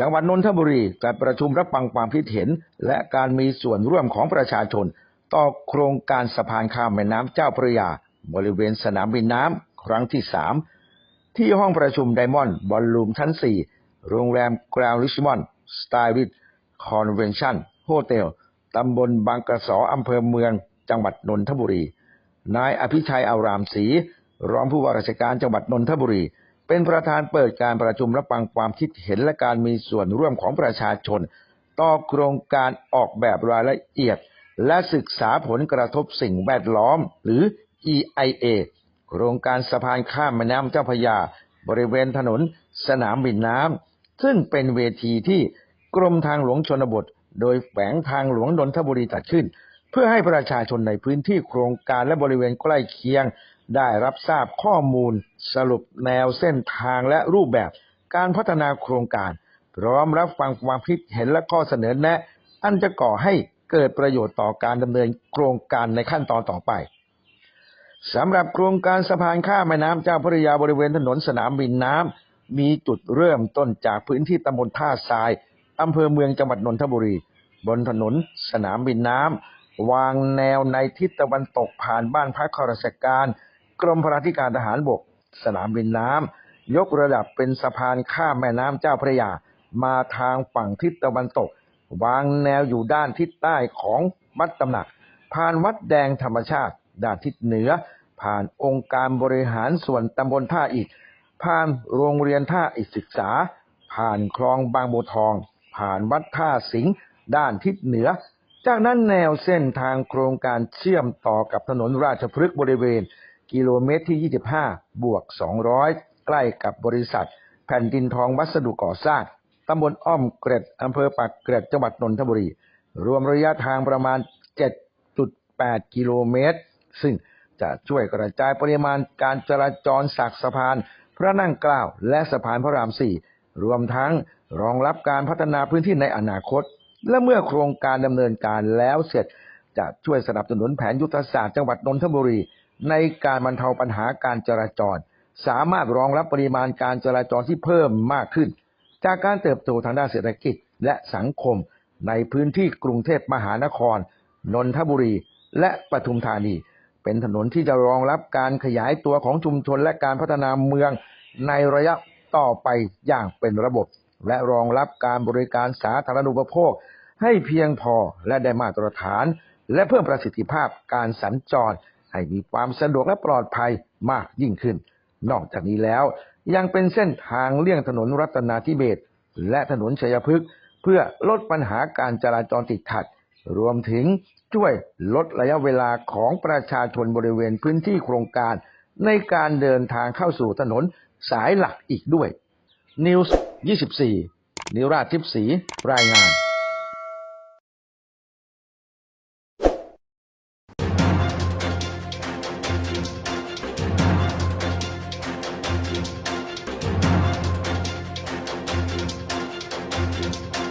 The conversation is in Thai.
จังหวัดนนทบุรีจัดประชุมรับฟังความคิดเห็น และการมีส่วนร่วมของประชาชน ต่อโครงการสะพานข้ามแม่น้ำเจ้าพระยา บริเวณสนามบินน้ำครั้งที่สามที่ห้องประชุมไดมอนด์บอลลูมชั้น 4 โรงแรมกราวริชมอนด์สไตลิชคอนเวนชั่นโฮเทลตำบลบางกระสออำเภอเมือง จังหวัดนนทบุรี นายอภิชัยอารามศรีรองผู้ว่าราชการจังหวัดนนทบุรี เป็นประธานเปิดการประชุมรับฟังความคิดเห็นและการมีส่วนร่วมของประชาชน ต่อโครงการออกแบบรายละเอียด และศึกษาผลกระทบสิ่งแวดล้อม หรือ EIA โครงการสะพานข้ามแม่น้ำเจ้าพระยา บริเวณถนนสนามบินน้ำซึ่งเป็นเวทีที่กรมทางหลวงชนบท โดยแฝงทางหลวงนนทบุรีจัดขึ้น เพื่อให้ประชาชนในพื้นที่โครงการและบริเวณใกล้เคียง ได้รับทราบข้อมูล สรุปแนวเส้นทางและรูปแบบการพัฒนาโครงการ พร้อมรับฟังความคิดเห็นและข้อเสนอแนะ อันจะก่อให้เกิดประโยชน์ต่อการดำเนินโครงการในขั้นตอนต่อไปสำหรับโครงการสะพานข้ามแม่น้ำเจ้าพระยาบริเวณถนนสนามบินน้ำมีจุดเริ่มต้นจากพื้นที่ตำบลท่าทรายอำเภอเมืองจังหวัดนนทบุรี บนถนนสนามบินน้ำวางแนวในทิศตะวันตกผ่านบ้านพักข้าราชการ กรมพระธิการทหารบก สนามบินน้ำยกระดับเป็นสะพานข้ามแม่น้ำเจ้าพระยา มาทางฝั่งทิศตะวันตก วางแนวอยู่ด้านทิศใต้ของวัดตำหนัก ผ่านวัดแดงธรรมชาติ ด้านทิศเหนือ ผ่านองค์การบริหารส่วนตำบลท่าอิฐผ่านโรงเรียนท่าอิฐศึกษา ผ่านคลองบางบัวทอง ผ่านวัดท่าสิงห์ด้านทิศเหนือจากนั้นแนวเส้นทางโครงการเชื่อมต่อกับถนนราชพฤกษ์บริเวณ กิโลเมตรที่ 25 บวก 200 ใกล้กับบริษัท แผ่นดินทองวัสดุก่อสร้างตำบลอ้อมเกร็ดอำเภอปากเกร็ดจังหวัดนนทบุรี รวมระยะทางประมาณ 7.8 กิโลเมตร ซึ่งจะช่วยกระจายปริมาณการจราจรสักสะพาน พระนั่งเกล้าและสะพานพระรามสี่รวมทั้งรองรับการพัฒนาพื้นที่ในอนาคต และเมื่อโครงการดำเนินการแล้วเสร็จ จะช่วยสนับสนุนแผนยุทธศาสตร์จังหวัดนนทบุรี ในการบรรเทาปัญหาการจราจร สามารถรองรับปริมาณการจราจรที่เพิ่มมากขึ้น จากการเติบโตทางด้านเศรษฐกิจและสังคม ในพื้นที่กรุงเทพมหานคร นนทบุรี และปทุมธานี เป็นถนนที่จะรองรับการขยายตัวของชุมชนและการพัฒนาเมืองในระยะต่อไปอย่างเป็นระบบ และรองรับการบริการสาธารณูปโภค ให้เพียงพอและได้มาตรฐาน และเพิ่มประสิทธิภาพการสัญจร ให้มีความสะดวกและปลอดภัยมากยิ่งขึ้น นอกจากนี้แล้วยังเป็นเส้นทางเลี่ยงถนนรัตนาธิเบศและถนนชัยพฤกษ์เพื่อลดปัญหาการจราจรติดขัด รวมถึงช่วยลดระยะเวลาของประชาชนบริเวณพื้นที่โครงการ ในการเดินทางเข้าสู่ถนนสายหลักอีกด้วย News 24 นิราชทิพย์ศรีรายงาน